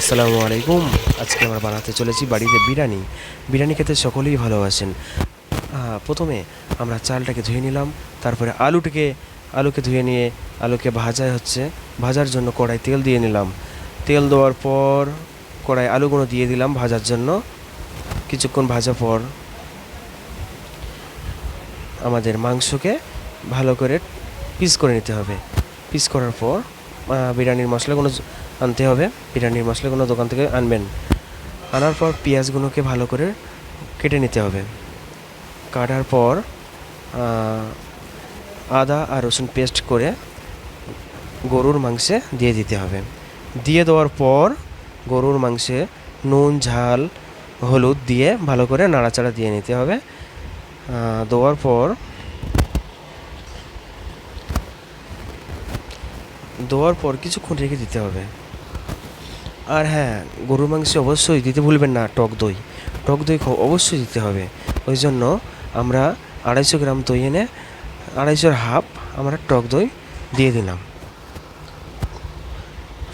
আসসালামু আলাইকুম। আজকে আমরা বানাতে চলেছি বাড়িতে বিরিয়ানি। বিরিয়ানি খেতে সকলেই ভালোবাসেন। প্রথমে আমরা চালটাকে ধুয়ে নিলাম, তারপরে আলুটাকে, আলুকে ধুয়ে নিয়ে আলুকে ভাজা হচ্ছে। ভাজার জন্য কড়াই তেল দিয়ে নিলাম। তেল দেওয়ার পর কড়াই আলুগুলো দিয়ে দিলাম ভাজার জন্য। কিছুক্ষণ ভাজা পর আমাদের মাংসকে ভালো করে পিস করে নিতে হবে। পিস করার পর বিরিয়ানির মশলাগুলো জ- আনতে হবে। বিরিয়ানির মশলাগুলো দোকান থেকে আনবেন। আনার পর পেঁয়াজগুলোকে ভালো করে কেটে নিতে হবে। কাটার পর আদা আর রসুন পেস্ট করে গরুর মাংসে দিয়ে দিতে হবে। দিয়ে দেওয়ার পর গরুর মাংসে নুন, ঝাল, হলুদ দিয়ে ভালো করে নাড়াচাড়া দিয়ে নিতে হবে। দেওয়ার পর দেওয়ার পর কিছুক্ষণ রেখে দিতে হবে। আর হ্যাঁ গরুর মাংসে অবশ্যই দিতে ভুলবেন না, টক দই। টক দই অবশ্যই দিতে হবে। ওই জন্য আমরা আড়াইশো গ্রাম দই এনে আড়াইশোর হাফ আমরা টক দই দিয়ে দিলাম।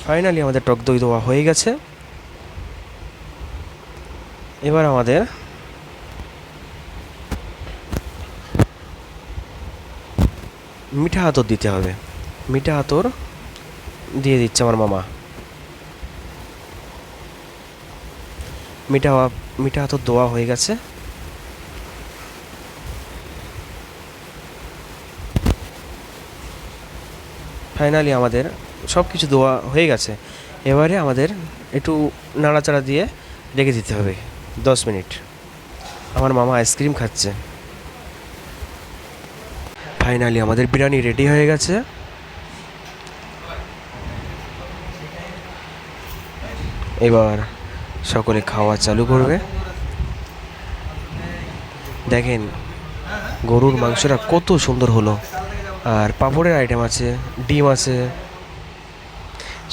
ফাইনালি আমাদের টক দই দেওয়া হয়ে গেছে। এবার আমাদের মিঠা আতর দিতে হবে। মিঠা আতর দিয়ে দিচ্ছে আমার মামা। মিঠা মিঠা আতর দোয়া হয়ে গেছে। ফাইনালি আমাদের সব কিছু দোয়া হয়ে গেছে। এবারে আমাদের একটু নাড়াচাড়া দিয়ে রেখে দিতে হবে। দশ মিনিট। আমার মামা আইসক্রিম খাচ্ছে। ফাইনালি আমাদের বিরিয়ানি রেডি হয়ে গেছে। এবার সকলে খাওয়া চালু করবে। দেখেন, গরুর মাংসটা কত সুন্দর হলো। আর পাঁপড়ের আইটেম আছে, ডিম আছে,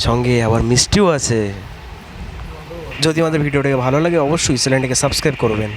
সঙ্গে আবার মিষ্টিও আছে। যদি আমাদের ভিডিওটাকে ভালো লাগে, অবশ্যই চ্যানেলটাকে সাবস্ক্রাইব করবেন।